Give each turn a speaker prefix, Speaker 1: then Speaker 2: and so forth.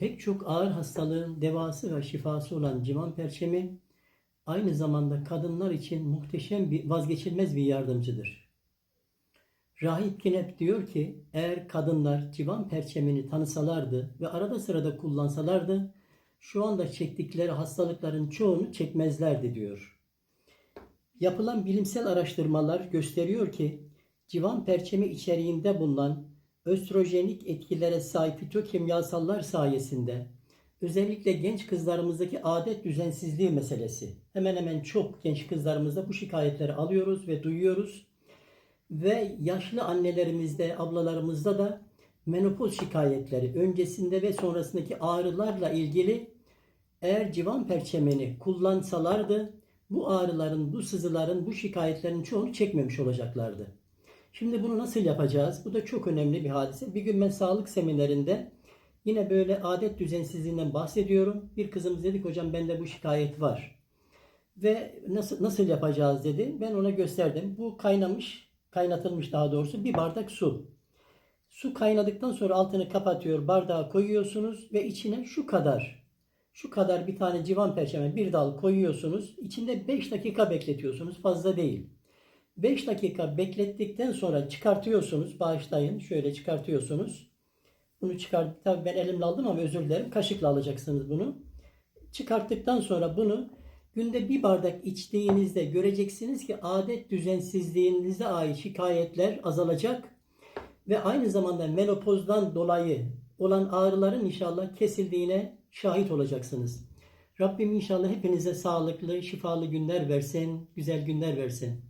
Speaker 1: Pek çok ağır hastalığın devası ve şifası olan civan perçemi aynı zamanda kadınlar için muhteşem bir vazgeçilmez bir yardımcıdır. Rahip Kinep diyor ki eğer kadınlar civan perçemini tanısalardı ve arada sırada kullansalardı şu anda çektikleri hastalıkların çoğunu çekmezlerdi diyor. Yapılan bilimsel araştırmalar gösteriyor ki civan perçemi içeriğinde bulunan östrojenik etkilere sahip fitokimyasallar sayesinde özellikle genç kızlarımızdaki adet düzensizliği meselesi. Hemen hemen çok genç kızlarımızda bu şikayetleri alıyoruz ve duyuyoruz. Ve yaşlı annelerimizde, ablalarımızda da menopoz şikayetleri öncesinde ve sonrasındaki ağrılarla ilgili eğer civan perçemeni kullansalardı bu ağrıların, bu sızıların, bu şikayetlerin çoğunu çekmemiş olacaklardı. Şimdi bunu nasıl yapacağız? Bu da çok önemli bir hadise. Bir gün ben sağlık seminerinde yine böyle adet düzensizliğinden bahsediyorum. Bir kızımız dedik hocam bende bu şikayet var. Ve nasıl nasıl yapacağız dedi. Ben ona gösterdim. Bu kaynamış, kaynatılmış daha doğrusu bir bardak su. Su kaynadıktan sonra altını kapatıyor, bardağa koyuyorsunuz ve içine şu kadar şu kadar bir tane civan perçeme bir dal koyuyorsunuz. İçinde 5 dakika bekletiyorsunuz. Fazla değil. 5 dakika beklettikten sonra çıkartıyorsunuz. Bağışlayın. Şöyle çıkartıyorsunuz. Bunu çıkart. Tabii ben elimle aldım ama özür dilerim. Kaşıkla alacaksınız bunu. Çıkarttıktan sonra bunu günde bir bardak içtiğinizde göreceksiniz ki adet düzensizliğinize ait şikayetler azalacak ve aynı zamanda menopozdan dolayı olan ağrıların inşallah kesildiğine şahit olacaksınız. Rabbim inşallah hepinize sağlıklı, şifalı günler versin, güzel günler versin.